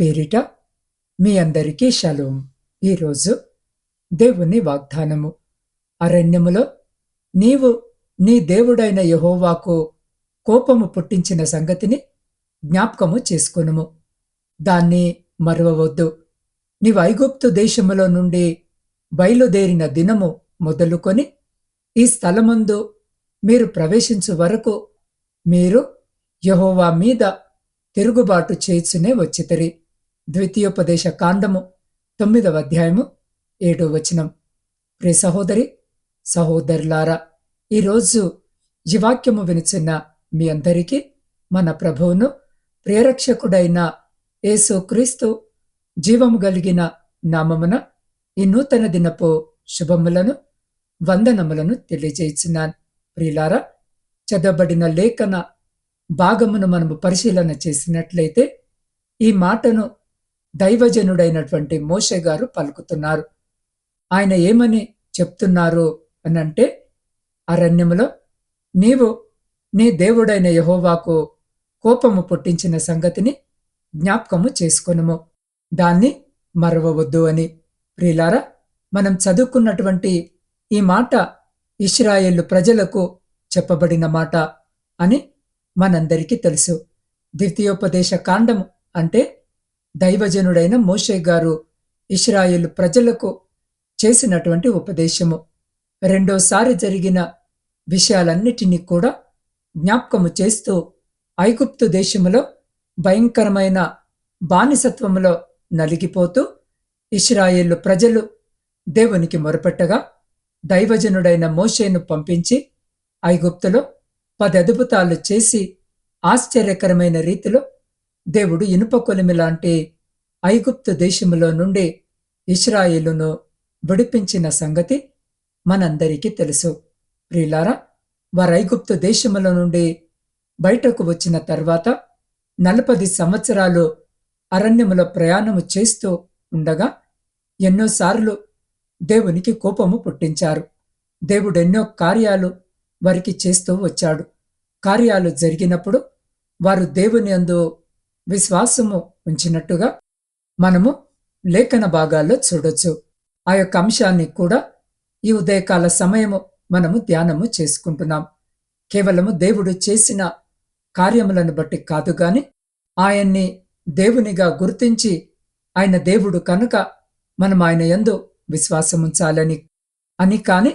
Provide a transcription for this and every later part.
పేరిట మీ అందరికీ షలోం. ఈరోజు దేవుని వాగ్దానము. అరణ్యములో నీవు నీ దేవుడైన యహోవాకు కోపము పుట్టించిన సంగతిని జ్ఞాపకము చేసుకొనుము. దాన్ని మరువవద్దు. నీవు ఐగుప్తు దేశములో నుండి బయలుదేరిన దినము మొదలుకొని ఈ స్థలమందు మీరు ప్రవేశించు వరకు మీరు యహోవా మీద తిరుగుబాటు చేయుచునే వచ్చితరి. ద్వితీయోపదేశ కాండము తొమ్మిదవ అధ్యాయము ఏడో వచనం. ప్రే సహోదరి సహోదరులారా ఈరోజు ఈ వాక్యము వినుచున్న మీ అందరికీ మన ప్రభువును ప్రేరక్షకుడైన యేసు క్రీస్తు జీవము కలిగిన నామమున ఈ నూతన దినపు శుభములను వందనములను తెలియజేస్తున్నాను. ప్రియులారా చదవబడిన లేఖన భాగమును మనము పరిశీలన చేసినట్లయితే ఈ మాటను దైవజనుడైనటువంటి మోషే గారు పలుకుతున్నారు. ఆయన ఏమని చెప్తున్నారు అనంటే అరణ్యములో నీవు నీ దేవుడైన యహోవాకు కోపము పుట్టించిన సంగతిని జ్ఞాపకము చేసుకొనుము. దాన్ని మరవవద్దు అని. ప్రియులారా మనం చదువుకున్నటువంటి ఈ మాట ఇస్రాయేళ్ళు ప్రజలకు చెప్పబడిన మాట అని మనందరికీ తెలుసు. ద్వితీయోపదేశ కాండము అంటే దైవజనుడైన మోషే గారు ఇస్రాయేలు ప్రజలకు చేసినటువంటి ఉపదేశము. రెండోసారి జరిగిన విషయాలన్నిటినీ కూడా జ్ఞాపకము చేస్తూ ఐగుప్తు దేశములో భయంకరమైన బానిసత్వములో నలిగిపోతూ ఇస్రాయేలు ప్రజలు దేవునికి మొరపెట్టగా దైవజనుడైన మోషేను పంపించి ఐగుప్తులో పది అద్భుతాలు చేసి ఆశ్చర్యకరమైన రీతిలో దేవుడు ఇనుప కొలిమి లాంటి ఐగుప్తు దేశములో నుండి ఇస్రాయేలును విడిపించిన సంగతి మనందరికీ తెలుసు. ప్రియులారా వారు ఐగుప్తు దేశముల నుండి బయటకు వచ్చిన తర్వాత నలపది సంవత్సరాలు అరణ్యములో ప్రయాణము చేస్తూ ఉండగా ఎన్నోసార్లు దేవునికి కోపము పుట్టించారు. దేవుడు ఎన్నో కార్యాలు వారికి చేస్తూ వచ్చాడు. కార్యాలు జరిగినప్పుడు వారు దేవుని అందు విశ్వాసము ఉంచినట్టుగా మనము లేఖన భాగాల్లో చూడొచ్చు. ఆ యొక్క అంశాన్ని కూడా ఈ ఉదయకాల సమయము మనము ధ్యానము చేసుకుంటున్నాం. కేవలము దేవుడు చేసిన కార్యములను బట్టి కాదు గాని ఆయన్ని దేవునిగా గుర్తించి ఆయన దేవుడు కనుక మనం ఆయన యందు విశ్వాసముంచాలని అని కాని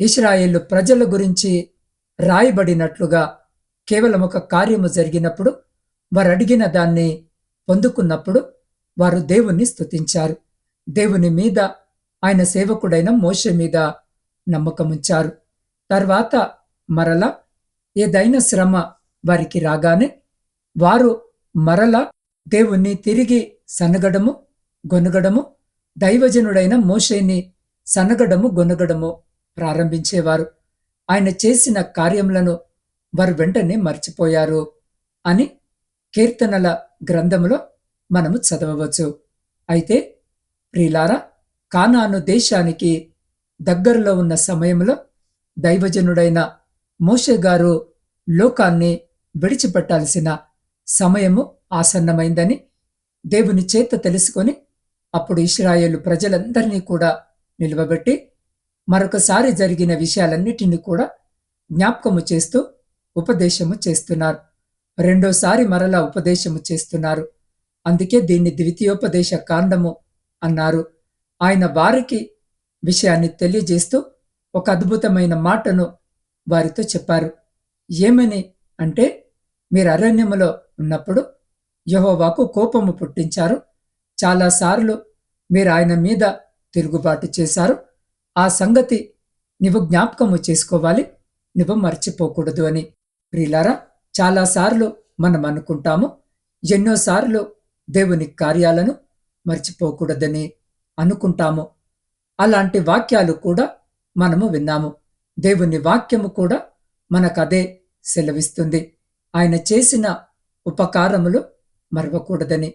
ఇస్రాయేళ్ళు ప్రజల గురించి రాయబడినట్లుగా కేవలం ఒక కార్యము జరిగినప్పుడు వారు అడిగిన దాన్ని పొందుకున్నప్పుడు వారు దేవుణ్ణి స్తుతించారు. దేవుని మీద ఆయన సేవకుడైన మోష మీద నమ్మకముంచారు. తర్వాత మరల ఏదైనా శ్రమ వారికి రాగానే వారు మరల దేవుణ్ణి తిరిగి సనగడము గొనగడము దైవజనుడైన మోషేని సనగడము గొనగడము ప్రారంభించేవారు. ఆయన చేసిన కార్యములను వారు వెంటనే మర్చిపోయారు అని కీర్తనల గ్రంథములో మనము చదవవచ్చు. అయితే ప్రియులారా కానాను దేశానికి దగ్గరలో ఉన్న సమయంలో దైవజనుడైన మోషే గారు లోకాన్ని విడిచిపెట్టాల్సిన సమయము ఆసన్నమైందని దేవుని చేత తెలుసుకొని అప్పుడు ఇస్రాయేలు ప్రజలందరినీ కూడా నిలవబెట్టి మరొకసారి జరిగిన విషయాలన్నిటినీ కూడా జ్ఞాపకము చేస్తూ ఉపదేశము చేస్తున్నారు. రెండోసారి మరలా ఉపదేశము చేస్తున్నారు. అందుకే దీన్ని ద్వితీయోపదేశ కాండము అన్నారు. ఆయన వారికి విషయాన్ని తెలియజేస్తూ ఒక అద్భుతమైన మాటను వారితో చెప్పారు. ఏమని అంటే మీరు అరణ్యములో ఉన్నప్పుడు యహోవాకు కోపము పుట్టించారు. చాలాసార్లు మీరు ఆయన మీద తిరుగుబాటు చేశారు. ఆ సంగతి నువ్వు జ్ఞాపకము చేసుకోవాలి. నువ్వు మర్చిపోకూడదు అని. ప్రిలారా చాలాసార్లు మనం అనుకుంటాము ఎన్నోసార్లు దేవుని కార్యాలను మర్చిపోకూడదని అనుకుంటాము. అలాంటి వాక్యాలు కూడా మనము విన్నాము. దేవుని వాక్యము కూడా మనకదే సెలవిస్తుంది. ఆయన చేసిన ఉపకారములు మరవకూడదని.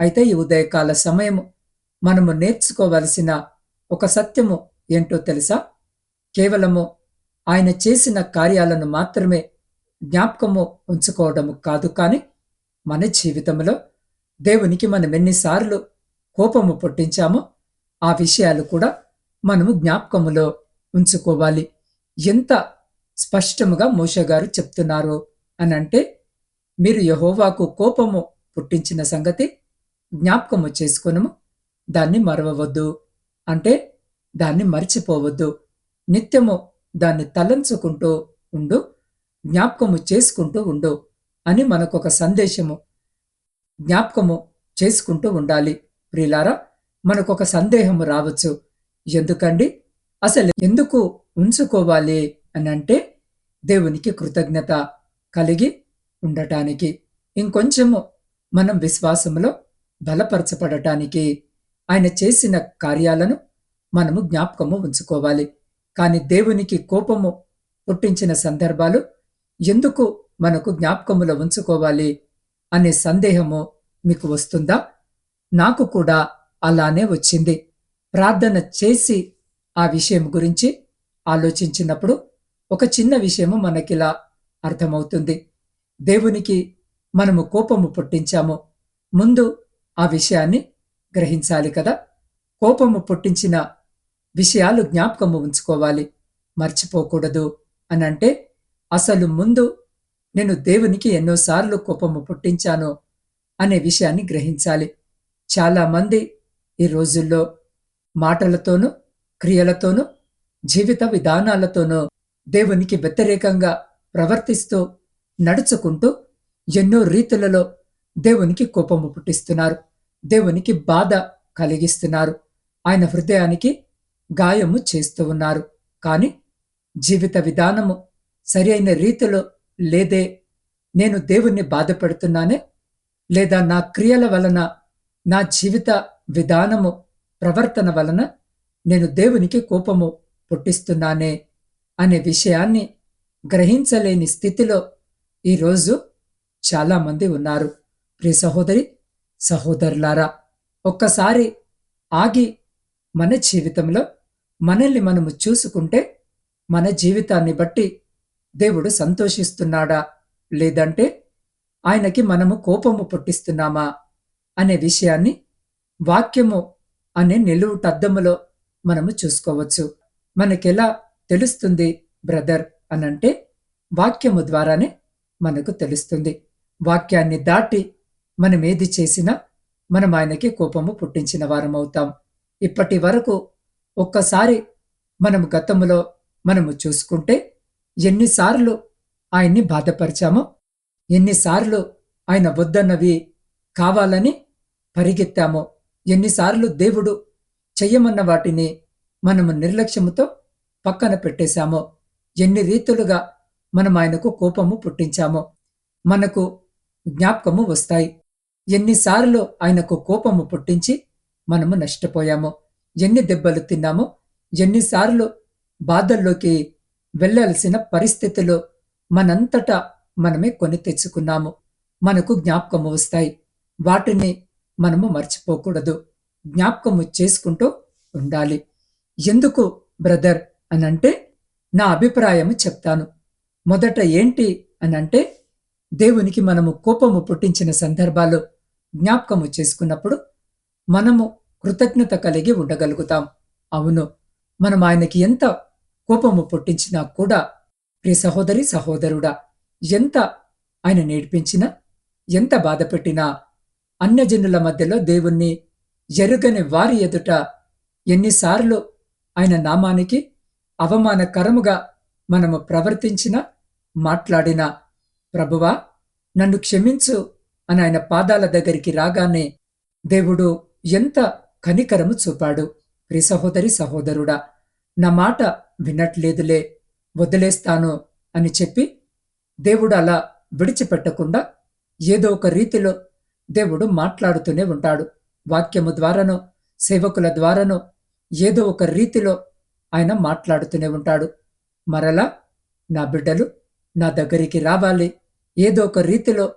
అయితే ఈ ఉదయకాల సమయము మనము నేర్చుకోవలసిన ఒక సత్యము ఏంటో తెలుసా? కేవలము ఆయన చేసిన కార్యాలను మాత్రమే జ్ఞాపకము ఉంచుకోవడము కాదు కానీ మన జీవితంలో దేవునికి మనం ఎన్నిసార్లు కోపము పుట్టించామో ఆ విషయాలు కూడా మనము జ్ఞాపకములో ఉంచుకోవాలి. ఎంత స్పష్టముగా మోషగారు చెప్తున్నారు అనంటే మీరు యహోవాకు కోపము పుట్టించిన సంగతి జ్ఞాపకము చేసుకునము దాన్ని మరవవద్దు. అంటే దాన్ని మర్చిపోవద్దు. నిత్యము దాన్ని తలంచుకుంటూ ఉండు. జ్ఞాపకము చేసుకుంటూ ఉండు అని మనకొక సందేశము. జ్ఞాపకము చేసుకుంటూ ఉండాలి. ప్రియులారా మనకొక సందేహము రావచ్చు. ఎందుకండి? అసలు ఎందుకు ఉంచుకోవాలి అని అంటే దేవునికి కృతజ్ఞత కలిగి ఉండటానికి. ఇంకొంచెము మనం విశ్వాసములో బలపరచబడటానికి ఆయన చేసిన కార్యాలను మనము జ్ఞాపకము ఉంచుకోవాలి. కానీ దేవునికి కోపము పుట్టించిన సందర్భాలు ఎందుకు మనకు జ్ఞాపకములో ఉంచుకోవాలి అనే సందేహము మీకు వస్తుందా? నాకు కూడా అలానే వచ్చింది. ప్రార్థన చేసి ఆ విషయం గురించి ఆలోచించినప్పుడు ఒక చిన్న విషయము మనకిలా అర్థమవుతుంది. దేవునికి మనము కోపము పుట్టించాము. ముందు ఆ విషయాన్ని గ్రహించాలి కదా? కోపము పుట్టించిన విషయాలు జ్ఞాపకము ఉంచుకోవాలి. మర్చిపోకూడదు అనంటే అసలు ముందు నేను దేవునికి ఎన్నోసార్లు కోపము పుట్టించాను అనే విషయాన్ని గ్రహించాలి. చాలామంది ఈ రోజుల్లో మాటలతోనూ క్రియలతోనూ జీవిత విధానాలతోనూ దేవునికి వ్యతిరేకంగా ప్రవర్తిస్తూ నడుచుకుంటూ ఎన్నో రీతులలో దేవునికి కోపము పుట్టిస్తున్నారు. దేవునికి బాధ కలిగిస్తున్నారు. ఆయన హృదయానికి గాయము చేస్తూ ఉన్నారు. కానీ జీవిత విధానము సరి అయిన రీతిలో లేదే నేను దేవుణ్ణి బాధపడుతున్నానే? లేదా నా క్రియల వలన నా జీవిత విధానము ప్రవర్తన వలన నేను దేవునికి కోపము పుట్టిస్తున్నానే? అనే విషయాన్ని గ్రహించలేని స్థితిలో ఈరోజు చాలామంది ఉన్నారు. ప్రియ సహోదరి సహోదరులారా ఒక్కసారి ఆగి మన జీవితంలో మనల్ని మనము చూసుకుంటే మన జీవితాన్ని బట్టి దేవుడు సంతోషిస్తున్నాడా? లేదంటే ఆయనకి మనము కోపము పుట్టిస్తున్నామా? అనే విషయాన్ని వాక్యము అనే నిలువుటద్దములో మనము చూసుకోవచ్చు. మనకెలా తెలుస్తుంది బ్రదర్ అనంటే వాక్యము ద్వారానే మనకు తెలుస్తుంది. వాక్యాన్ని దాటి మనం ఏది చేసినా మనం ఆయనకి కోపము పుట్టించిన వారమవుతాం ఇప్పటి వరకు ఒక్కసారి మనము గతములో మనము చూసుకుంటే ఎన్నిసార్లు ఆయన్ని బాధపరిచామో ఎన్నిసార్లు ఆయన వద్దన్నవి కావాలని పరిగెత్తామో ఎన్నిసార్లు దేవుడు చెయ్యమన్న వాటిని మనము నిర్లక్ష్యముతో పక్కన పెట్టేశామో ఎన్ని రీతులుగా మనం ఆయనకు కోపము పుట్టించామో మనకు జ్ఞాపకము వస్తాయి. ఎన్నిసార్లు ఆయనకు కోపము పుట్టించి మనము నష్టపోయామో ఎన్ని దెబ్బలు తిన్నామో ఎన్నిసార్లు బాధల్లోకి వెళ్ళాల్సిన పరిస్థితులు మనంతటా మనమే కొని తెచ్చుకున్నాము. మనకు జ్ఞాపకము వస్తాయి. వాటిని మనము మర్చిపోకూడదు. జ్ఞాపకము చేసుకుంటూ ఉండాలి. ఎందుకు బ్రదర్ అనంటే నా అభిప్రాయము చెప్తాను. మొదట ఏంటి అనంటే దేవునికి మనము కోపము పుట్టించిన సందర్భాలు జ్ఞాపకము చేసుకున్నప్పుడు మనము కృతజ్ఞత కలిగి ఉండగలుగుతాం. అవును మనం ఆయనకి ఎంత కోపము పుట్టించినా కూడా ప్రియ సహోదరి సహోదరుడా ఎంత ఆయన నేర్పించినా ఎంత బాధపెట్టినా అన్యజనుల మధ్యలో దేవుణ్ణి ఎరుగని వారి ఎదుట ఎన్నిసార్లు ఆయన నామానికి అవమానకరముగా మనము ప్రవర్తించినా మాట్లాడినా ప్రభువా నన్ను క్షమించు అని ఆయన పాదాల దగ్గరికి రాగానే దేవుడు ఎంత కనికరము చూపాడు. ప్రి సహోదరి సహోదరుడా నా మాట వినట్లేదులే వదిలేస్తాను అని చెప్పి దేవుడు అలా విడిచిపెట్టకుండా ఏదో ఒక రీతిలో దేవుడు మాట్లాడుతూనే ఉంటాడు. వాక్యము ద్వారానో సేవకుల ద్వారానో ఏదో ఒక రీతిలో ఆయన మాట్లాడుతూనే ఉంటాడు. మరలా నా బిడ్డలు నా దగ్గరికి రావాలి ఏదో ఒక రీతిలో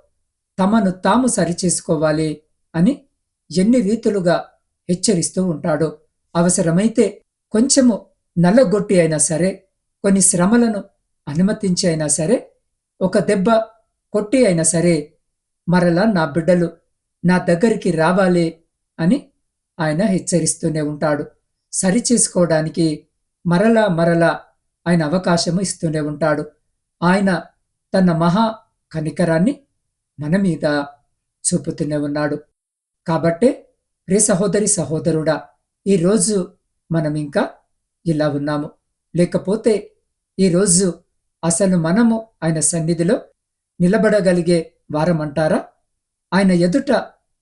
తమను తాము సరిచేసుకోవాలి అని ఎన్ని రీతులుగా హెచ్చరిస్తూ ఉంటాడో. అవసరమైతే కొంచెము నల్లగొట్టి అయినా సరే కొన్ని శ్రమలను అనుమతించి అయినా సరే ఒక దెబ్బ కొట్టి అయినా సరే మరలా నా బిడ్డలు నా దగ్గరికి రావాలి అని ఆయన హెచ్చరిస్తూనే ఉంటాడు. సరిచేసుకోవడానికి మరలా మరలా ఆయన అవకాశం ఇస్తూనే ఉంటాడు. ఆయన తన మహా కనికరాన్ని మన మీద చూపుతూనే ఉన్నాడు. కాబట్టే రే సహోదరి సహోదరుడా ఈరోజు మనం ఇంకా ఇలా ఉన్నాము. లేకపోతే ఈరోజు అసలు మనము ఆయన సన్నిధిలో నిలబడగలిగే వారమంటారా? ఆయన ఎదుట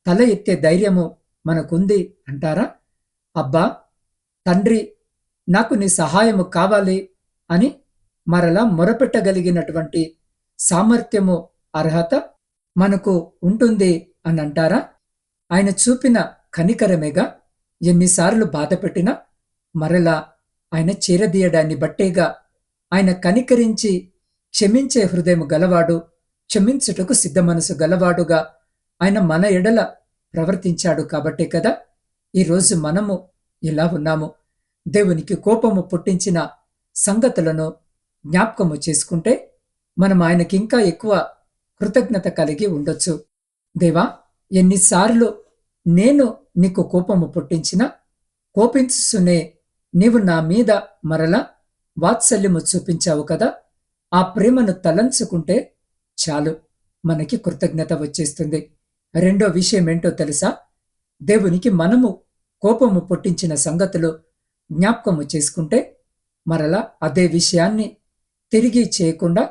తల ఎత్తే ధైర్యము మనకుంది అంటారా? అబ్బా తండ్రి నాకు నీ సహాయము కావాలి అని మరలా మొరపెట్టగలిగినటువంటి సామర్థ్యము అర్హత మనకు ఉంటుంది అని అంటారా? ఆయన చూపిన కనికరమేగా? ఎన్నిసార్లు బాధపెట్టినా మరలా ఆయన చేరదీయడాన్ని బట్టేగా ఆయన కనికరించి క్షమించే హృదయం గలవాడు క్షమించుటకు సిద్ధ మనసు గలవాడుగా ఆయన మన ఎడల ప్రవర్తించాడు కాబట్టే కదా? ఈరోజు మనము ఇలా ఉన్నాము. దేవునికి కోపము పుట్టించిన సంగతులను జ్ఞాపకము చేసుకుంటే మనం ఆయనకి ఇంకా ఎక్కువ కృతజ్ఞత కలిగి ఉండొచ్చు. దేవా ఎన్నిసార్లు నేను నీకు కోపము పుట్టించినా కోపించునే నీవు నా మీద మరలా వాత్సల్యము చూపించావు కదా ఆ ప్రేమను తలంచుకుంటే చాలు. మనకి కృతజ్ఞత వచ్చేస్తుంది. రెండో విషయం ఏంటో తెలుసా? దేవునికి మనము కోపము పుట్టించిన సంగతులు జ్ఞాపకము చేసుకుంటే మరలా అదే విషయాన్ని తిరిగి చేయకుండా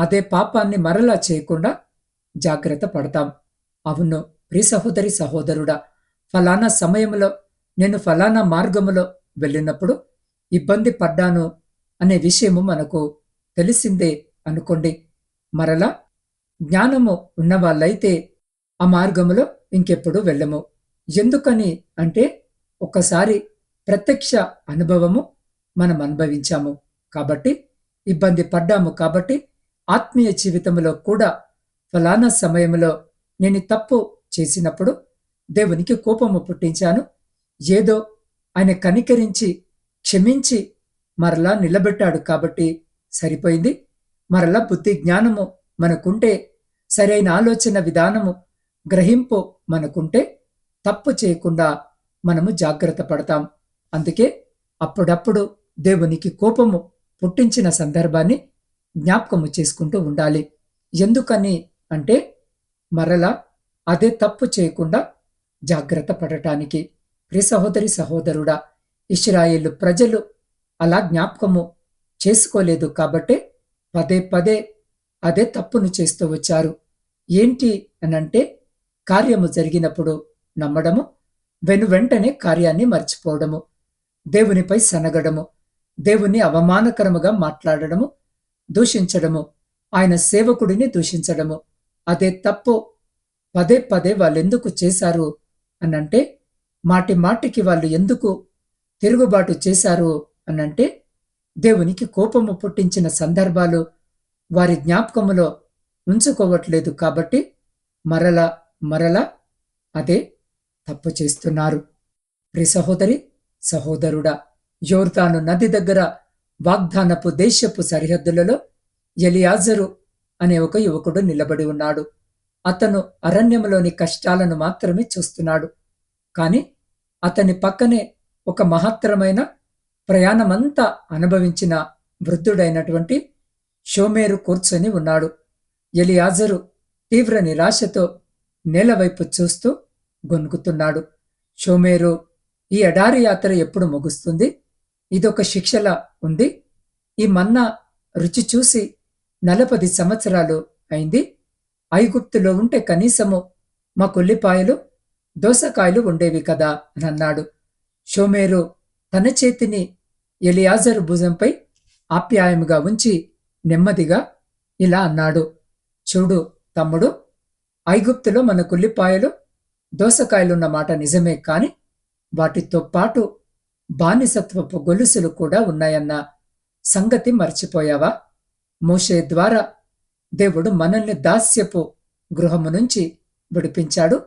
అదే పాపాన్ని మరలా చేయకుండా జాగ్రత్త పడతాం. అవును ప్రి సహోదరి సహోదరుడా ఫలానా సమయంలో నేను ఫలానా మార్గములో వెళ్ళినప్పుడు ఇబ్బంది పడ్డాను అనే విషయము మనకు తెలిసిందే అనుకోండి. మరలా జ్ఞానము ఉన్నవాళ్ళైతే ఆ మార్గములో ఇంకెప్పుడు వెళ్ళము. ఎందుకని అంటే ఒకసారి ప్రత్యక్ష అనుభవము మనం అనుభవించాము కాబట్టి ఇబ్బంది పడ్డాము కాబట్టి ఆత్మీయ జీవితంలో కూడా ఫలానా సమయంలో నేను తప్పు చేసినప్పుడు దేవునికి కోపము పుట్టించాను. ఏదో ఆయన కనికరించి క్షమించి మరలా నిలబెట్టాడు కాబట్టి సరిపోయింది. మరలా బుద్ధి జ్ఞానము మనకుంటే సరైన ఆలోచన విధానము గ్రహింపు మనకుంటే తప్పు చేయకుండా మనము జాగ్రత్త పడతాం. అందుకే అప్పుడప్పుడు దేవునికి కోపము పుట్టించిన సందర్భాన్ని జ్ఞాపకము చేసుకుంటూ ఉండాలి. ఎందుకని అంటే మరలా అదే తప్పు చేయకుండా జాగ్రత్త పడటానికి. ప్రి సహోదరి సహోదరుడా ఇస్రాయేలు ప్రజలు అలా జ్ఞాపకము చేసుకోలేదు కాబట్టే పదే పదే అదే తప్పును చేస్తూ వచ్చారు. ఏంటి అనంటే కార్యము జరిగినప్పుడు నమ్మడము వెను వెంటనే కార్యాన్ని మర్చిపోవడము దేవునిపై సనగడము దేవుని అవమానకరముగా మాట్లాడడము దూషించడము ఆయన సేవకుడిని దూషించడము. అదే తప్పు పదే పదే వాళ్ళెందుకు చేశారు అనంటే మాటి మాటికి వాళ్ళు ఎందుకు తిరుగుబాటు చేశారు అనంటే దేవునికి కోపము పుట్టించిన సందర్భాలు వారి జ్ఞాపకములో ఉంచుకోవట్లేదు కాబట్టి మరల మరల అదే తప్పు చేస్తున్నారు. ప్రి సహోదరి సహోదరుడా యోర్తాను నది దగ్గర వాగ్దానపు దేశపు సరిహద్దులలో ఎలియాజరు అనే ఒక యువకుడు నిలబడి ఉన్నాడు. అతను అరణ్యంలోని కష్టాలను మాత్రమే చూస్తున్నాడు. కానీ అతని పక్కనే ఒక మహత్తరమైన ప్రయాణమంతా అనుభవించిన వృద్ధుడైనటువంటి షోమేరు కూర్చొని ఉన్నాడు. ఎలియాజరు తీవ్ర నిరాశతో నేలవైపు చూస్తూ గొనుకుతున్నాడు షోమేరు ఈ ఎడారి యాత్ర ఎప్పుడు ముగుస్తుంది? ఇదొక శిక్షలా ఉంది. ఈ మన్నా రుచి చూసి నలపది సంవత్సరాలు అయింది. ఐగుప్తులో ఉంటే కనీసము మా కొల్లిపాయలు దోసకాయలు ఉండేవి కదా అని అన్నాడు. షోమేరు తన చేతిని ఎలియాజరు భుజంపై ఆప్యాయముగా ఉంచి నెమ్మదిగా ఇలా అన్నాడు. చూడు తమ్ముడు ఐగుప్తులో మన కుల్లిపాయలు దోసకాయలున్న మాట నిజమే కాని వాటితో పాటు బానిసత్వపు గొలుసులు కూడా ఉన్నాయన్న సంగతి మర్చిపోయావా? మోషే ద్వారా దేవుడు మనల్ని దాస్యపు గృహము నుంచి విడిపించాడు.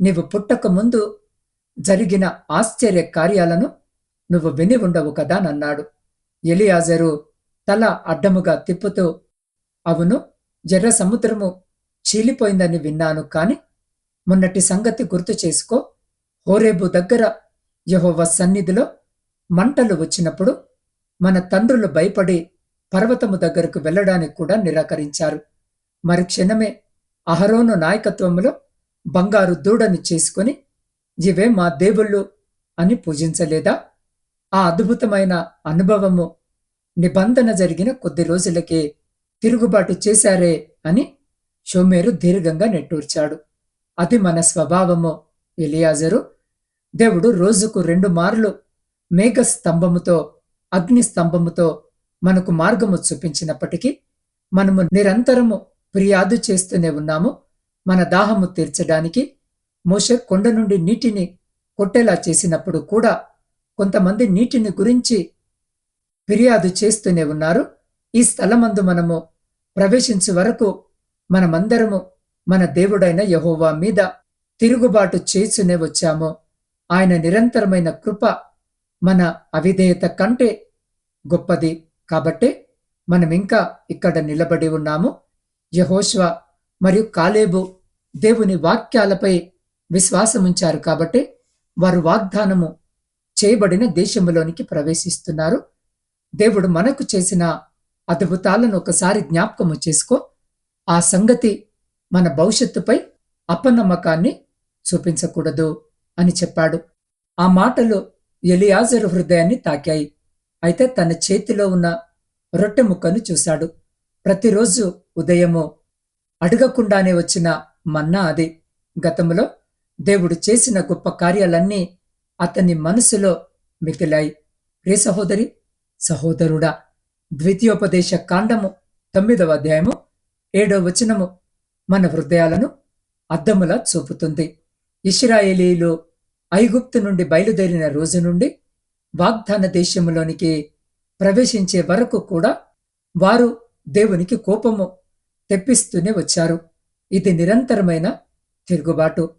నీవు పుట్టక ముందు జరిగిన ఆశ్చర్య కార్యాలను నువ్వు విని ఉండవు కదా నన్నాడు ఎలియాజరు తల అడ్డముగా తిప్పుతూ అవును జర్ర సముద్రము చీలిపోయిందని విన్నాను కాని మొన్నటి సంగతి గుర్తు చేసుకో. హోరేబు దగ్గర యహోవ సన్నిధిలో మంటలు వచ్చినప్పుడు మన తండ్రులు భయపడి పర్వతము దగ్గరకు వెళ్ళడానికి కూడా నిరాకరించారు. మరి క్షణమే అహరోను నాయకత్వంలో బంగారు దూడని చేసుకొని ఇవే మా దేవుళ్ళు అని పూజించలేదా? ఆ అద్భుతమైన అనుభవము నిబంధన జరిగిన కొద్ది రోజులకే తిరుగుబాటు చేశారే అని షోమేరు దీర్ఘంగా నెట్టూర్చాడు. అది మన స్వభావము ఎలియాజరు. దేవుడు రోజుకు రెండు మార్లు మేఘ స్తంభముతో అగ్ని స్తంభముతో మనకు మార్గము చూపించినప్పటికీ మనము నిరంతరము ఫిర్యాదు చేస్తూనే ఉన్నాము. మన దాహము తీర్చడానికి మోషే కొండ నుండి నీటిని కొట్టేలా చేసినప్పుడు కూడా కొంతమంది నీటిని గురించి ఫిర్యాదు చేస్తూనే ఉన్నారు. ఈ స్థలమందు మనము ప్రవేశించే వరకు మనమందరము మన దేవుడైన యహోవా మీద తిరుగుబాటు చేస్తూనే వచ్చాము. ఆయన నిరంతరమైన కృప మన అవిధేయత కంటే గొప్పది. కాబట్టి మనం ఇంకా ఇక్కడ నిలబడి ఉన్నాము. యహోష్వ మరియు కాలేబు దేవుని వాక్యాలపై విశ్వాసముంచారు కాబట్టి వారు వాగ్దానము చేయబడిన దేశంలోనికి ప్రవేశిస్తున్నారు. దేవుడు మనకు చేసిన అద్భుతాలను ఒకసారి జ్ఞాపకము చేసుకో. ఆ సంగతి మన భవిష్యత్తుపై అపనమ్మకాన్ని చూపించకూడదు అని చెప్పాడు. ఆ మాటలు ఎలియాజరు హృదయాన్ని తాకాయి. అయితే తన చేతిలో ఉన్న రొట్టె ముక్కను చూశాడు. ప్రతిరోజు ఉదయము అడగకుండానే వచ్చిన మన్నా అది. గతంలో దేవుడు చేసిన గొప్ప కార్యాలన్నీ అతని మనసులో మిగిలాయి. రే సహోదరి సహోదరుడా ద్వితీయోపదేశ కాండము తొమ్మిదవ అధ్యాయము ఏడవ వచనము మన హృదయాలను అద్దములా చూపుతుంది. ఇస్రాయేలీలు ఐగుప్తు నుండి బయలుదేరిన రోజు నుండి వాగ్దాన దేశములోనికి ప్రవేశించే వరకు కూడా వారు దేవునికి కోపము తెప్పిస్తూనే వచ్చారు. ఇది నిరంతరమైన తిరుగుబాటు.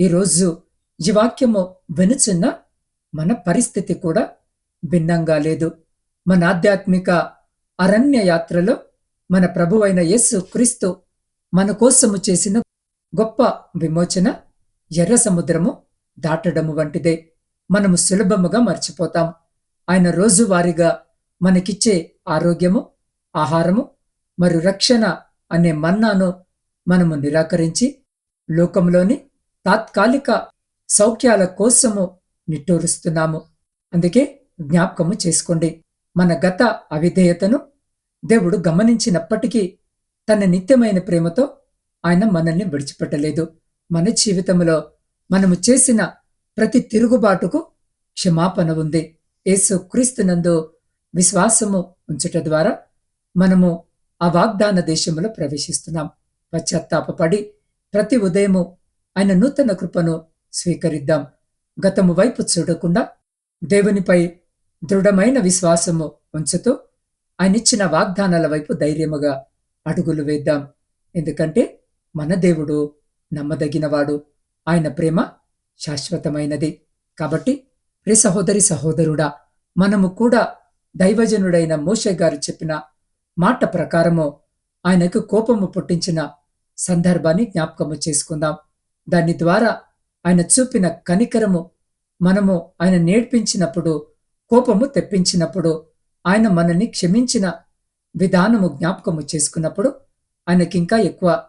ఈరోజు ఈ వాక్యము వినుచున్న మన పరిస్థితి కూడా భిన్నంగా లేదు. మన ఆధ్యాత్మిక అరణ్య యాత్రలో మన ప్రభువైన యేసు క్రీస్తు మన కోసము చేసిన గొప్ప విమోచన ఎర్ర సముద్రము దాటడము వంటిదే. మనము సులభముగా మర్చిపోతాం. ఆయన రోజువారీగా మనకిచ్చే ఆరోగ్యము ఆహారము మరియు రక్షణ అనే మన్నాను మనము నిరాకరించి లోకంలోని తాత్కాలిక సౌఖ్యాల కోసము నిట్టూరుస్తున్నాము. అందుకే జ్ఞాపకము చేసుకోండి. మన గత అవిధేయతను దేవుడు గమనించినప్పటికీ తన నిత్యమైన ప్రేమతో ఆయన మనల్ని విడిచిపెట్టలేదు. మన జీవితంలో మనము చేసిన ప్రతి తిరుగుబాటుకు క్షమాపణ ఉంది. యేసు క్రీస్తునందు విశ్వాసము ఉంచుట ద్వారా మనము ఆ వాగ్దాన దేశంలో ప్రవేశిస్తున్నాం. పశ్చాత్తాపడి ప్రతి ఉదయము ఆయన నూతన కృపను స్వీకరిద్దాం. గతము వైపు చూడకుండా దేవునిపై దృఢమైన విశ్వాసము ఉంచుతూ ఆయన ఇచ్చిన వాగ్దానాల వైపు ధైర్యముగా అడుగులు వేద్దాం. ఎందుకంటే మన దేవుడు నమ్మదగినవాడు. ఆయన ప్రేమ శాశ్వతమైనది. కాబట్టి ప్రి సహోదరి సహోదరుడా మనము కూడా దైవజనుడైన మోషే గారు చెప్పిన మాట ప్రకారము ఆయనకు కోపము పుట్టించిన సందర్భాన్ని జ్ఞాపకము చేసుకుందాం. దాని ద్వారా ఆయన చూపిన కనికరము మనము ఆయన నేర్పించినప్పుడు కోపము తెప్పించినప్పుడు ఆయన మనల్ని క్షమించిన విధానము జ్ఞాపకము చేసుకున్నప్పుడు ఆయనకింకా ఎక్కువ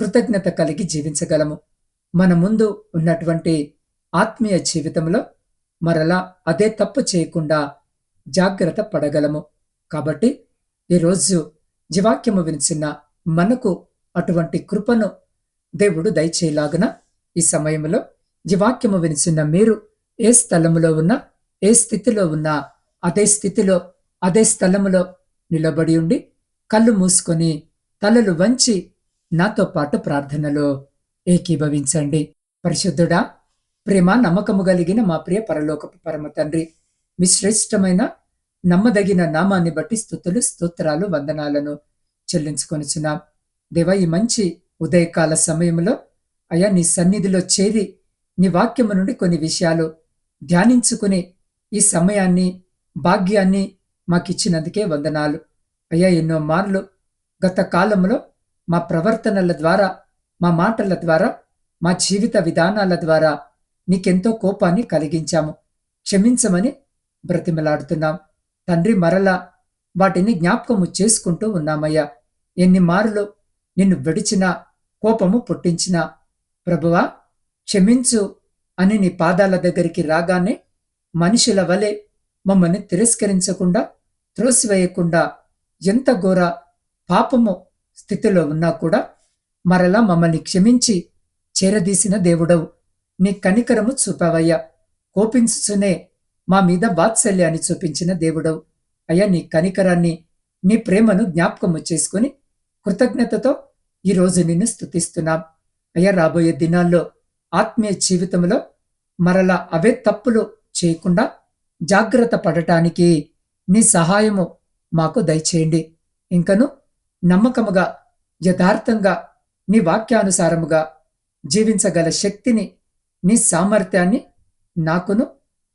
కృతజ్ఞత కలిగి జీవించగలము. మన ముందు ఉన్నటువంటి ఆత్మీయ జీవితంలో మరలా అదే తప్పు చేయకుండా జాగ్రత్త పడగలము. కాబట్టి ఈరోజు జీవాక్యము వినిచిన మనకు అటువంటి కృపను దేవుడు దయచేలాగున ఈ సమయంలో జీవాక్యము వినిచిన మీరు ఏ స్థలములో ఉన్నా ఏ స్థితిలో ఉన్నా అదే స్థితిలో అదే స్థలములో నిలబడి ఉండి కళ్ళు మూసుకొని తలలు వంచి నాతో పాటు ప్రార్థనలో ఏకీభవించండి. పరిశుద్ధుడా ప్రేమ నమ్మకము కలిగిన మా ప్రియ పరలోకపు పరమ తండ్రి మీ శ్రేష్టమైన నమ్మదగిన నామాన్ని బట్టి స్థుతులు స్తోత్రాలు వందనాలను చెల్లించుకొనిచున్నాం. దేవా ఈ మంచి ఉదయకాల సమయంలో అయా నీ సన్నిధిలో చేరి నీ వాక్యము నుండి కొన్ని విషయాలు ధ్యానించుకుని ఈ సమయాన్ని భాగ్యాన్ని మాకిచ్చినందుకే వందనాలు. అయ్యా ఎన్నో మార్లు గత కాలంలో మా ప్రవర్తనల ద్వారా మా మాటల ద్వారా మా జీవిత విధానాల ద్వారా నీకెంతో కోపాన్ని కలిగించాము. క్షమించమని బ్రతిమలాడుతున్నాం. తండ్రి మరలా వాటిని జ్ఞాపకము చేసుకుంటూ ఉన్నామయ్యా. ఎన్ని మార్లు నిన్ను విడిచిన కోపము పుట్టించిన ప్రభువా క్షమించు అని నీ పాదాల దగ్గరికి రాగానే మనుషుల వలె మమ్మల్ని తిరస్కరించకుండా త్రోసివేయకుండా ఎంత ఘోర పాపము స్థితిలో ఉన్నా కూడా మరలా మమ్మల్ని క్షమించి చేరదీసిన దేవుడవు. నీ కనికరము చూపావయ్యా. కోపించుచునే మా మీద వాత్సల్యాన్ని చూపించిన దేవుడవు. అయ్యా నీ కనికరాన్ని నీ ప్రేమను జ్ఞాపకము చేసుకుని కృతజ్ఞతతో ఈరోజు నిన్ను స్థుతిస్తున్నాం అయ్యా రాబోయే దినాల్లో ఆత్మీయ జీవితంలో మరలా అవే తప్పులు చేయకుండా జాగ్రత్త పడటానికి నీ సహాయము మాకు దయచేయండి. ఇంకను నమ్మకముగా యథార్థంగా నీ వాక్యానుసారముగా జీవించగల శక్తిని నీ సామర్థ్యాన్ని నాకును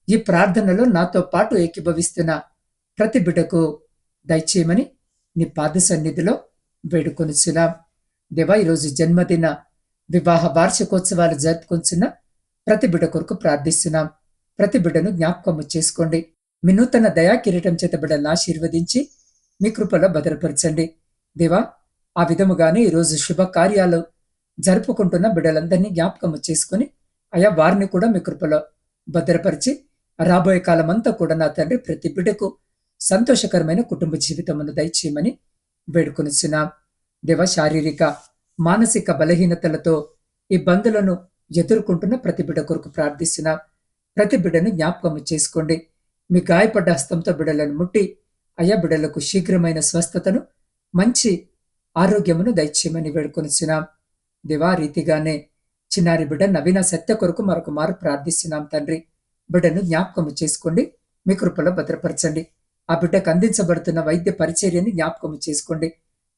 ఈ ప్రార్థనలో నాతో పాటు ఏకీభవిస్తున్న ప్రతి బిడ్డకు దయచేయమని నీ పాద సన్నిధిలో వేడుకొనిచున్నాం. దేవా ఈరోజు జన్మదిన వివాహ వార్షికోత్సవాలు జరుపుకొంచున్న ప్రతి బిడ్డ కొరకు ప్రార్థిస్తున్నాం. ప్రతి బిడ్డను జ్ఞాపకము చేసుకోండి. మీ నూతన దయా కిరీటం చేత బిడ్డలను ఆశీర్వదించి మీ కృపలో భద్రపరచండి. దేవా ఆ విధముగానే ఈరోజు శుభకార్యాలు జరుపుకుంటున్న బిడ్డలందరినీ జ్ఞాపకము చేసుకుని అయా వారిని కూడా మీ కృపలో భద్రపరిచి రాబోయే కాలమంతా కూడా నా తండ్రి ప్రతి బిడ్డకు సంతోషకరమైన కుటుంబ జీవితమును దయచేయమని వేడుకొనిచున్నాం దేవ శారీరక మానసిక బలహీనతలతో ఇబ్బందులను ఎదుర్కొంటున్న ప్రతి బిడ్డ కొరకు ప్రార్థిస్తున్నాం ప్రతి బిడ్డను జ్ఞాపకం చేసుకోండి. మీ గాయపడ్డ హస్తంతో బిడ్డలను ముట్టి అయ్యా బిడ్డలకు శీఘ్రమైన స్వస్థతను మంచి ఆరోగ్యమును దయచేయమని వేడుకొనిచున్నాం దివా రీతిగానే చిన్నారి బిడ్డ నవీన సత్య కొరకు మరొక మారు ప్రార్థిస్తున్నాం తండ్రి. బిడ్డను జ్ఞాపకము చేసుకోండి. మీ కృపలో భద్రపరచండి. ఆ బిడ్డకు అందించబడుతున్న వైద్య పరిచర్యని జ్ఞాపకము చేసుకోండి.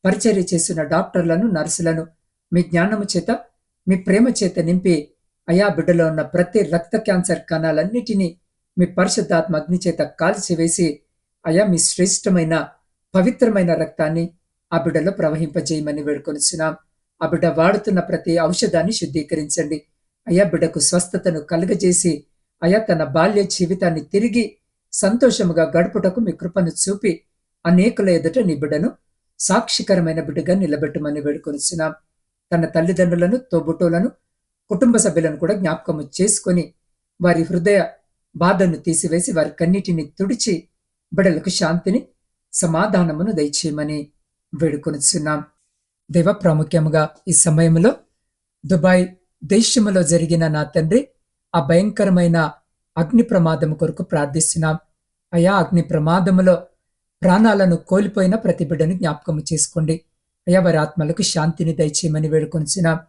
పరిచర్య చేస్తున్న డాక్టర్లను నర్సులను మీ జ్ఞానము చేత మీ ప్రేమ చేత నింపి అయా బిడ్డలో ఉన్న ప్రతి రక్త క్యాన్సర్ కణాలన్నిటినీ మీ పరిశుద్ధాత్మ అగ్ని చేత కాల్చివేసి అయా మీ శ్రేష్టమైన పవిత్రమైన రక్తాన్ని ఆ బిడ్డలో ప్రవహింపజేయమని వేడుకొనిచున్నాం. ఆ బిడ్డ వాడుతున్న ప్రతి ఔషధాన్ని శుద్ధీకరించండి. అయా బిడ్డకు స్వస్థతను కలుగజేసి అయా తన బాల్య జీవితాన్ని తిరిగి సంతోషముగా గడుపుటకు మీ కృపను చూపి అనేకుల ఎదుట నీ బిడ్డను సాక్షికరమైన బిడ్డగా నిలబెట్టమని వేడుకొనిచున్నాం. తన తల్లిదండ్రులను తోబుటోలను కుటుంబ సభ్యులను కూడా జ్ఞాపకము చేసుకొని వారి హృదయ బాధను తీసివేసి వారి కన్నిటిని తుడిచి బిడలకు శాంతిని సమాధానమును దయచేయమని వేడుకొనిచున్నాం. దేవ ప్రాముఖ్యముగా ఈ సమయంలో దుబాయ్ దేశములో జరిగిన నా తండ్రి ఆ భయంకరమైన అగ్ని ప్రమాదం కొరకు ప్రార్థిస్తున్నాం. అయా అగ్ని ప్రమాదములో ప్రాణాలను కోల్పోయిన ప్రతి బిడ్డను జ్ఞాపకము చేసుకోండి. అయా వారి ఆత్మలకు శాంతిని దయచేయమని వేడుకొనిచున్నాం.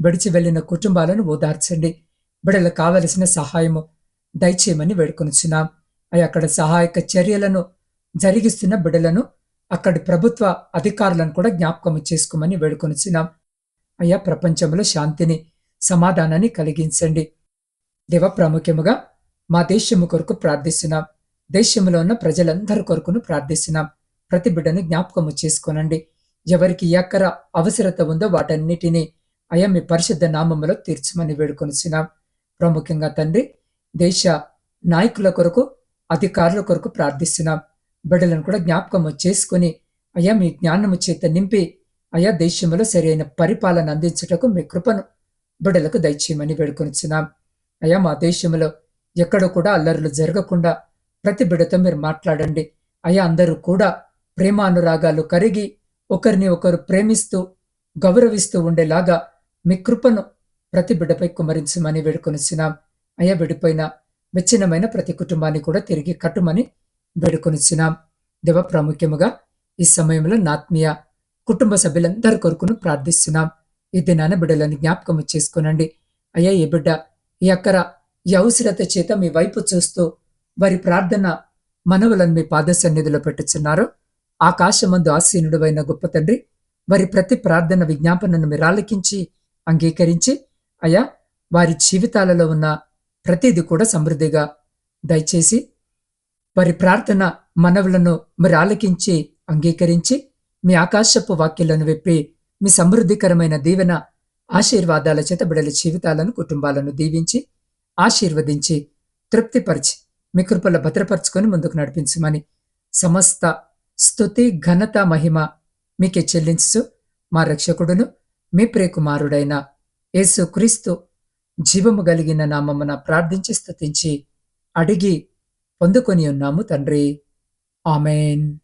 విడిచి వెళ్ళిన కుటుంబాలను ఓదార్చండి. బిడలకు కావలసిన సహాయము దయచేయమని వేడుకొనిచున్నాం. అయ్యా అక్కడ సహాయక చర్యలను జరిగిస్తున్న బిడలను అక్కడి ప్రభుత్వ అధికారులను కూడా జ్ఞాపకము చేసుకోమని వేడుకొనిచున్నాం. అయ్యా ప్రపంచంలో శాంతిని సమాధానాన్ని కలిగించండి. దేవ ప్రాముఖ్యముగా మా దేశము కొరకు ప్రార్థిస్తున్నాం. దేశంలో ఉన్న ప్రజలందరి కొరకును ప్రార్థిస్తున్నాం. ప్రతి బిడ్డను జ్ఞాపకము చేసుకోనండి. ఎవరికి ఎక్కడ అవసరత ఉందో వాటన్నిటినీ అయా మీ పరిశుద్ధ నామములో తీర్చమని వేడుకొనిచున్నాం. ప్రాముఖ్యంగా తండ్రి దేశ నాయకుల కొరకు అధికారుల కొరకు ప్రార్థిస్తున్నాం. బిడ్డలను కూడా జ్ఞాపకము చేసుకుని అయ్యా మీ జ్ఞానము చేత నింపి అయా దేశంలో సరైన పరిపాలన అందించుటకు మీ కృపను బిడ్డలకు దయచేయమని వేడుకొనిచున్నాం. అయ్యా మా దేశంలో ఎక్కడ కూడా అల్లర్లు జరగకుండా ప్రతి బిడతో మీరు మాట్లాడండి. అయ్యా అందరూ కూడా ప్రేమానురాగాలు కరిగి ఒకరిని ఒకరు ప్రేమిస్తూ గౌరవిస్తూ ఉండేలాగా మీ కృపను ప్రతి బిడ్డపై కుమరించమని వేడుకొనిచ్చినాం అయ్యా విడిపోయిన విచ్ఛిన్నమైన ప్రతి కుటుంబాన్ని కూడా తిరిగి కట్టుమని వేడుకొనిచ్చినాం దేవ ప్రాముఖ్యముగా ఈ సమయంలో నాత్మీయ కుటుంబ సభ్యులందరి కొరకును ప్రార్థిస్తున్నాం. ఈ దినాన బిడ్డలను జ్ఞాపకము చేసుకునండి. అయ్యా ఈ బిడ్డ ఈ అక్కర ఈ చేత మీ వైపు చూస్తూ వారి ప్రార్థన మనవులను మీ పాద సన్నిధిలో పెట్టుచున్నారు. ఆకాశమందు ఆసీనుడువైన గొప్ప తండ్రి వారి ప్రతి ప్రార్థన విజ్ఞాపనను మీరు ఆలకించి అంగీకరించి అయా వారి జీవితాలలో ఉన్న ప్రతిది కూడా సమృద్ధిగా దయచేసి వారి ప్రార్థన మనవులను మీరు ఆలకించి అంగీకరించి మీ ఆకాశపు వాక్యాలను విప్పి మీ సమృద్ధికరమైన దీవెన ఆశీర్వాదాల చేత బిడల జీవితాలను కుటుంబాలను దీవించి ఆశీర్వదించి తృప్తిపరిచి మీ కృపల భద్రపరుచుకొని ముందుకు నడిపించమని సమస్త స్థుతి ఘనత మహిమ మీకే చెల్లించు మా రక్షకుడును మీ ప్రియకుమారుడైన యేసు క్రీస్తు జీవము కలిగిన నామమున ప్రార్థించి స్థుతించి అడిగి పొందుకొని ఉన్నాము తండ్రి. ఆమెన్.